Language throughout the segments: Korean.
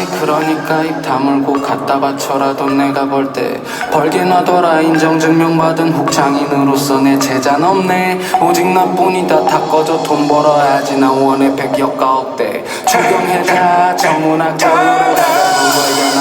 아이 그러니까 입 다물고 갖다 바쳐라도 내가 볼 때. 벌게 놔둬라. 인정 증명 받은 혹장인으로서 내 제잔 없네. 오직 나뿐이다. 다 꺼져 돈 벌어야지. 나 원해. 백역가 억대. 추경해자 전문학적으로 해가지고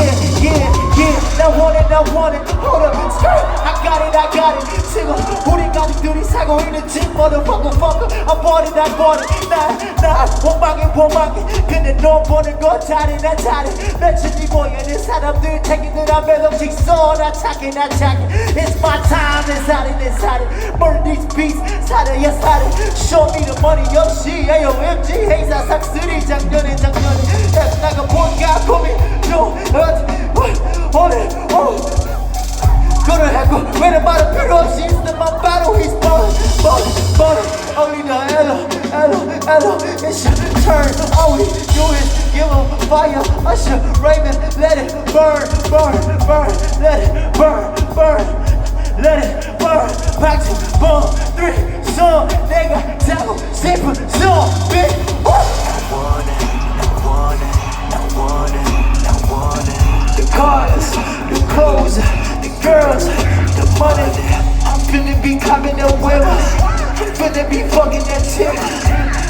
Yeah, yeah, yeah, it, now want it. Hold up. I got it, I got it. 지금 우리 가족들이 사고 있는 집 motherfucker, fucker. I bought it, I bought it. 나, 나 원망해, 원망해. 근데 너 보는 거 잘해, 나 잘해. 며칠이 모여는 사람들 챙기느라 몇 억씩 써. 나 착해, 나 착해. It's my time, 내 살이, 내 살이. Murder these beats, 살아야 살이. Show me the money, 역시 AOMG. 행사 삭스리 작년에 작년 and a it's your turn. All we do is give them fire. Usher, Raven, let it burn, burn, burn, let it burn, burn, let it burn. Back to boom, three, some nigga, tell them, simple, some bitch. Woo! The cars, the clothes, the girls, the money. I'm finna be coming up with us. Finna be fucking that chick.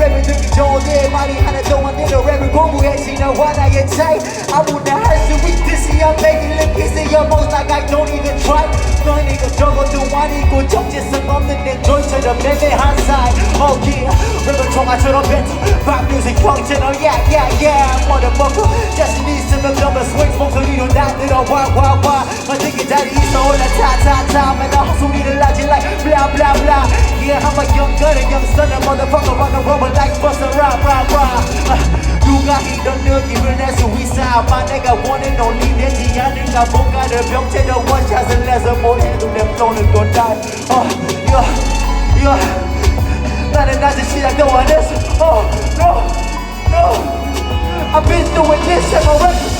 랩을 듣기 좋은데 말이 하나 동안 내가 랩을 공부했지 너와 나의 차이 아무나 할 수 있듯이 I'm making it easy almost like I don't even try. 너희 이거 저것도 아니고 정체성 없는 내 조이처럼 애매한 사이 Oh yeah. 랩을 총알처럼 뱉어 music 형처럼 yeah yeah yeah. Motherfucker 자신 있으면 그러면 swing 목소리로 나 들어 와 와와 어떻게 자리 있어 올라 타타타 맨날 헛소리를 하지 like blah blah blah Yeah I'm a young gun and young son and motherfucker on the rubber like Busta rah rah rah 아, 누가 이런 느낌을 낼 수 있어 아마 내가 원해 논리 되지 않을까 뭔가를 병채로 원샷을 내서 뭘 해도 내 flow 건다 어, yeah, yeah. 나는 아직 시작도 안 했어 Oh no no I've been doing this and my record